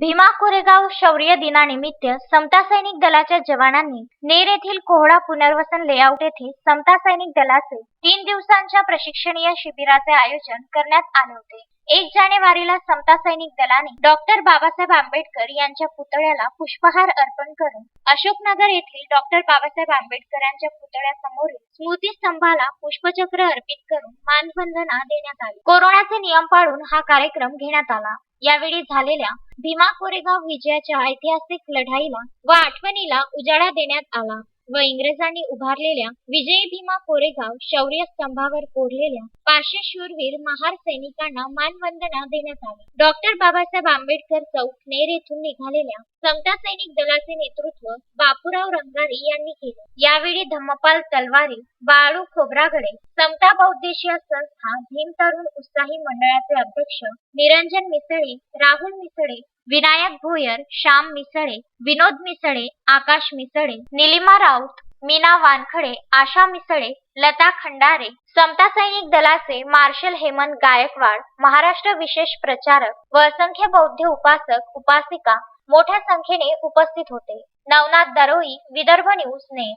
भीमा कोरेगाव शौर्य दिनानिमित्त समता सैनिक दलाच्या जवानांनी नेर येथील कोहळा पुनर्वसन लेआउट येथे समता सैनिक दलाचे तीन दिवसांच्या प्रशिक्षणीय शिबिराचे आयोजन करण्यात आले होते. एक जानेवारीला समता सैनिक दलाने डॉक्टर बाबासाहेब आंबेडकर यांच्या पुतळ्याला पुष्पहार अर्पण करून अशोकनगर येथील डॉक्टर बाबासाहेब आंबेडकर यांच्या पुतळ्यासमोरील स्मृतीस्तंभाला पुष्पचक्र अर्पित करून मानवंदना देण्यात आली. कोरोनाचे नियम पाळून हा कार्यक्रम घेण्यात आला. यावेळी झालेल्या भीमा कोरेगाव विजयाच्या ऐतिहासिक लढाईला व आठवणीला उजाळा देण्यात आला व इंग्रजांनी उभारलेल्या विजयी भीमा कोरेगाव शौर्य स्तंभावर कोरलेल्या पाचशे शूरवीर महार सैनिकांना मानवंदना देण्यात आली. डॉक्टर बाबासाहेब आंबेडकर चौक नेर येथून निघालेल्या समता सैनिक दलाचे नेतृत्व बापूराव रंगारी यांनी केले. यावेळी धम्मपाल तलवारी बाळू खोब्रागडे समता बौद्धिशीय संस्था भीम तरुण उत्साही मंडळाचे अध्यक्ष निरंजन मिसळे राहुल मिसळे विनायक भोयर श्याम मिसळे विनोद मिसळे आकाश मिसळे निलिमा राऊत मीना वानखडे आशा मिसळे लता खंडारे समता सैनिक दलाचे मार्शल हेमंत गायकवाड महाराष्ट्र विशेष प्रचारक व असंख्य बौद्ध उपासक उपासिका मोठ्या संख्येने उपस्थित होते. नवनाथ दरोई विदर्भ न्यूज ने